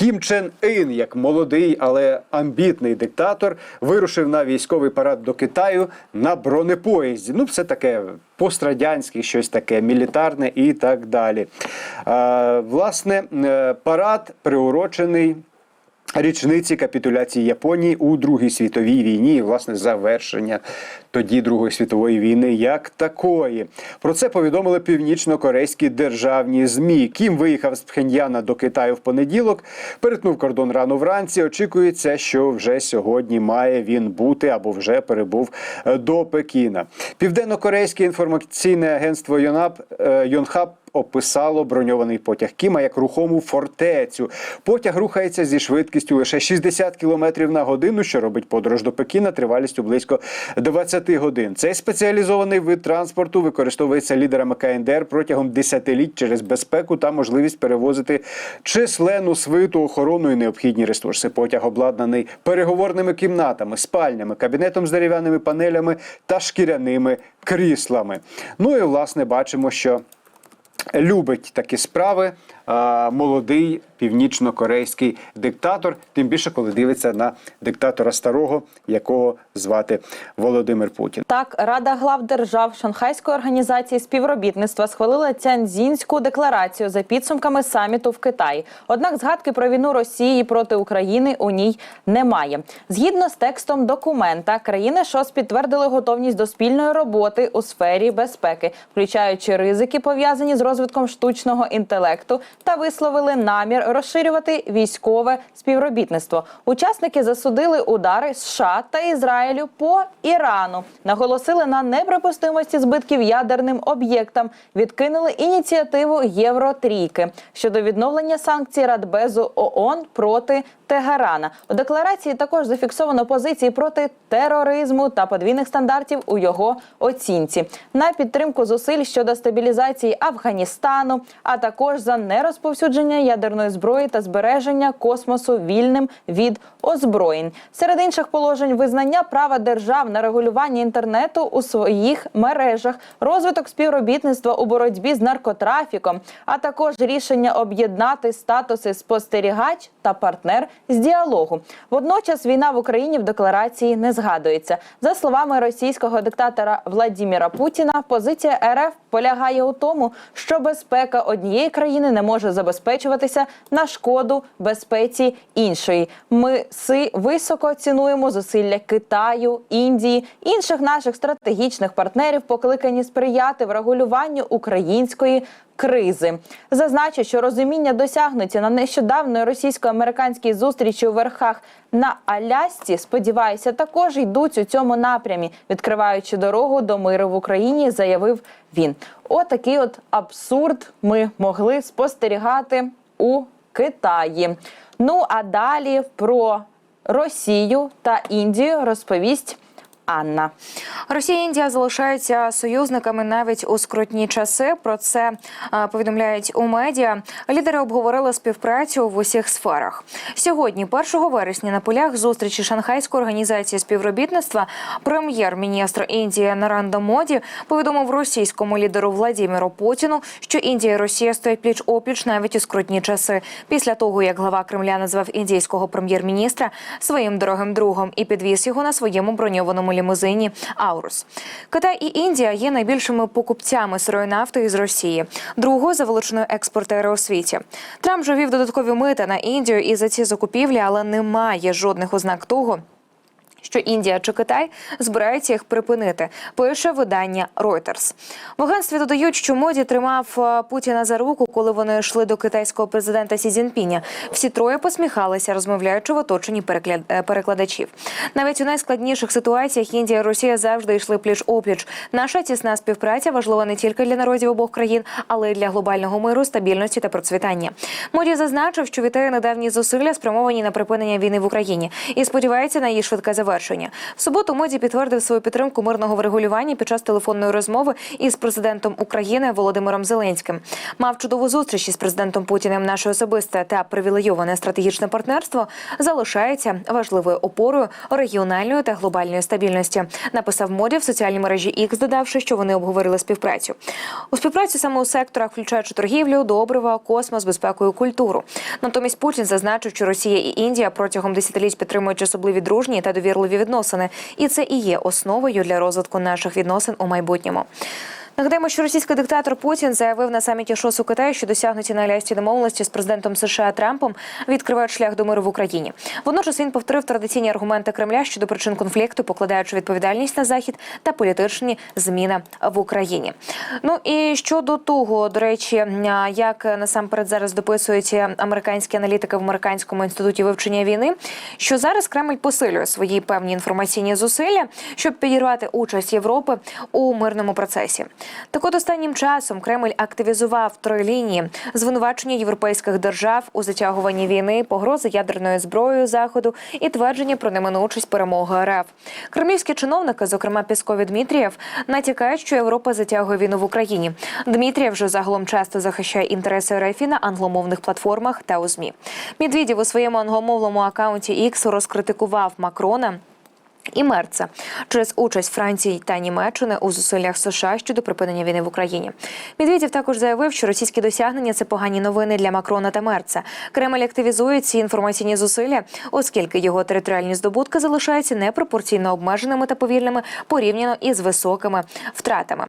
Кім Чен Ін, як молодий, але амбітний диктатор, вирушив на військовий парад до Китаю на бронепоїзді. Ну, все таке пострадянське, щось таке, мілітарне і так далі. Власне, е, парад приурочений. Річниці капітуляції Японії у Другій світовій війні, і власне завершення тоді Другої світової війни як такої. Про це повідомили північно-корейські державні змі. Кім виїхав з Пхеньяна до Китаю в понеділок, перетнув кордон рано вранці. Очікується, що вже сьогодні має він бути або вже перебув е, до Пекіна. Південно-корейське інформаційне агентство Йонап е, Йонхап описало броньований потяг Кіма як рухому фортецю. Потяг рухається зі швидкістю лише 60 км на годину, що робить подорож до Пекіна тривалістю близько 20 годин. Цей спеціалізований вид транспорту використовується лідерами КНДР протягом десятиліть через безпеку та можливість перевозити численну свиту, охорону і необхідні ресурси. Потяг обладнаний переговорними кімнатами, спальнями, кабінетом з дерев'яними панелями та шкіряними кріслами. Ну і власне бачимо, що любить такі справи молодий північно-корейський диктатор, тим більше коли дивиться на диктатора старого, якого звати Володимир Путін. Так, Рада глав держав Шанхайської організації співробітництва схвалила Цянзінську декларацію за підсумками саміту в Китаї. Однак згадки про війну Росії проти України у ній немає. Згідно з текстом документа, країни ШОС підтвердили готовність до спільної роботи у сфері безпеки, включаючи ризики, пов'язані з розвитком штучного інтелекту, та висловили намір розширювати військове співробітництво. Учасники засудили удари США та Ізраїлю по Ірану, наголосили на неприпустимості збитків ядерним об'єктам, відкинули ініціативу Євротрійки щодо відновлення санкцій Радбезу ООН проти Тегерана. У декларації також зафіксовано позиції проти тероризму та подвійних стандартів у його оцінці на підтримку зусиль щодо стабілізації Афганістану, а також за нерозповсюдження ядерної зброї та збереження космосу вільним від озброєнь. Серед інших положень визнання права держав на регулювання інтернету у своїх мережах, розвиток співробітництва у боротьбі з наркотрафіком, а також рішення об'єднати статуси спостерігач та партнер з діалогу. Водночас війна в Україні в декларації не згадується. За словами російського диктатора Владіміра Путіна, позиція РФ полягає у тому, що безпека однієї країни не може забезпечуватися на шкоду безпеці іншої. Ми си високо цінуємо зусилля Китаю, Індії, інших наших стратегічних партнерів, покликані сприяти врегулюванню української кризи. Зазначу, що розуміння досягнуться на нещодавної російсько-американській зустрічі у верхах на Алясці. Сподіваюся, також йдуть у цьому напрямі, відкриваючи дорогу до миру в Україні, заявив він. Отакий от абсурд ми могли спостерігати у Китаї. Ну а далі про Росію та Індію розповість Анна. Росія і Індія залишаються союзниками навіть у скрутні часи. Про це е, повідомляють у медіа. Лідери обговорили співпрацю в усіх сферах. Сьогодні, 1 вересня, на полях зустрічі Шанхайської організації співробітництва, прем'єр-міністр Індії Наранда Моді повідомив російському лідеру Владіміру Путіну, що Індія і Росія стоять пліч опліч навіть у скрутні часи. Після того, як глава Кремля назвав індійського прем'єр-міністра своїм дорогим другом і підвіз його на своєму броньованому лімузині Аурус. Китай і Індія є найбільшими покупцями сирої нафти із Росії, другою за величиною експортери у світі. Трамп же вів додаткові мита на Індію і за ці закупівлі, але немає жодних ознак того. Що Індія чи Китай збираються їх припинити, пише видання Reuters. В агентстві додають, що моді тримав е, Путіна за руку, коли вони йшли до китайського президента Сі Цзіньпіня. Всі троє посміхалися, розмовляючи в оточенні е, перекладачів. Навіть у найскладніших ситуаціях Індія і Росія завжди йшли пліч опліч. Наша тісна співпраця важлива не тільки для народів обох країн, але й для глобального миру, стабільності та процвітання. Моді зазначив, що вітає недавні зусилля, спрямовані на припинення війни в Україні, і сподівається на її швидке завершення. Завершення. В суботу Моді підтвердив свою підтримку мирного врегулювання під час телефонної розмови із президентом України Володимиром Зеленським. Мав чудову зустріч із президентом Путіним. Наше особисте та привілейоване стратегічне партнерство залишається важливою опорою регіональної та глобальної стабільності. Написав Моді в соціальній мережі X, додавши, що вони обговорили співпрацю. У співпраці саме у секторах, включаючи торгівлю, добрива, космос, безпеку і культуру. Натомість Путін зазначив, що Росія і Індія протягом десятиліть підтримують особливі дружні та довірливі відносини, і це і є основою для розвитку наших відносин у майбутньому. Нагадаємо, що російський диктатор Путін заявив на саміті ШОС у Китаї, що досягнуті на Алясці домовленості з президентом США Трампом відкривають шлях до миру в Україні. Водночас він повторив традиційні аргументи Кремля щодо причин конфлікту, покладаючи відповідальність на захід та політичні зміни в Україні. Ну і щодо того, до речі, як насамперед зараз дописують американські аналітики в американському інституті вивчення війни, що зараз Кремль посилює свої певні інформаційні зусилля, щоб підірвати участь Європи у мирному процесі. Так от останнім часом Кремль активізував три лінії звинувачення європейських держав у затягуванні війни, погрози ядерною зброєю заходу і твердження про неминучість перемоги РФ. Кремлівські чиновники, зокрема Пісков і Дмитрієв, натякають, що Європа затягує війну в Україні. Дмитрієв вже загалом часто захищає інтереси РФ на англомовних платформах та у ЗМІ. Медведєв у своєму англомовному акаунті X розкритикував Макрона. І Мерца через участь Франції та Німеччини у зусиллях США щодо припинення війни в Україні. Медведєв також заявив, що російські досягнення це погані новини для Макрона та Мерца. Кремль активізує ці інформаційні зусилля, оскільки його територіальні здобутки залишаються непропорційно обмеженими та повільними порівняно із високими втратами.